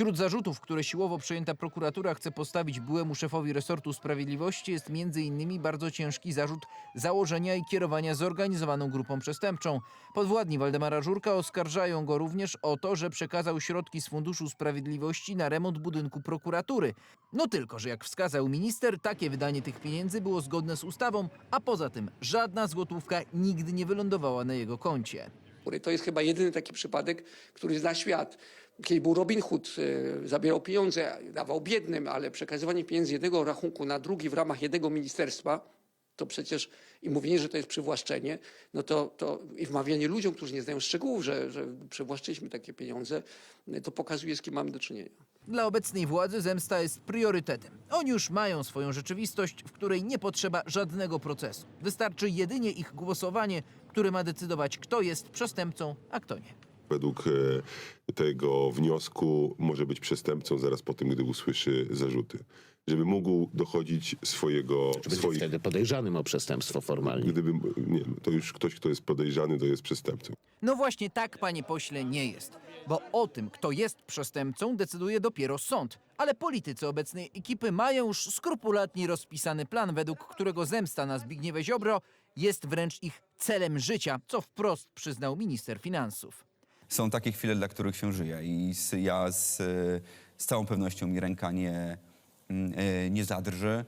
Wśród zarzutów, które siłowo przejęta prokuratura chce postawić byłemu szefowi resortu sprawiedliwości jest m.in. bardzo ciężki zarzut założenia i kierowania zorganizowaną grupą przestępczą. Podwładni Waldemara Żurka oskarżają go również o to, że przekazał środki z Funduszu Sprawiedliwości na remont budynku prokuratury. No tylko, że jak wskazał minister, takie wydanie tych pieniędzy było zgodne z ustawą, a poza tym żadna złotówka nigdy nie wylądowała na jego koncie. Który to jest chyba jedyny taki przypadek, który zna świat. Kiedy był Robin Hood, e, zabierał pieniądze, dawał biednym, ale przekazywanie pieniędzy z jednego rachunku na drugi w ramach jednego ministerstwa, to przecież i mówienie, że to jest przywłaszczenie, no to, to i wmawianie ludziom, którzy nie znają szczegółów, że, że przywłaszczyliśmy takie pieniądze, to pokazuje, z kim mamy do czynienia. Dla obecnej władzy zemsta jest priorytetem. Oni już mają swoją rzeczywistość, w której nie potrzeba żadnego procesu. Wystarczy jedynie ich głosowanie, które ma decydować, kto jest przestępcą, a kto nie. Według e, tego wniosku może być przestępcą zaraz po tym, gdy usłyszy zarzuty. Żeby mógł dochodzić swojego, Będzie swoich... wtedy podejrzanym o przestępstwo formalnie. Gdyby, nie, to już ktoś, kto jest podejrzany, to jest przestępcą. No właśnie tak, panie pośle, nie jest. Bo o tym, kto jest przestępcą, decyduje dopiero sąd. Ale politycy obecnej ekipy mają już skrupulatnie rozpisany plan, według którego zemsta na Zbigniewie Ziobro jest wręcz ich celem życia, co wprost przyznał minister finansów. Są takie chwile, dla których się żyje i z, ja z, z całą pewnością mi ręka nie, mm, e, nie zadrży.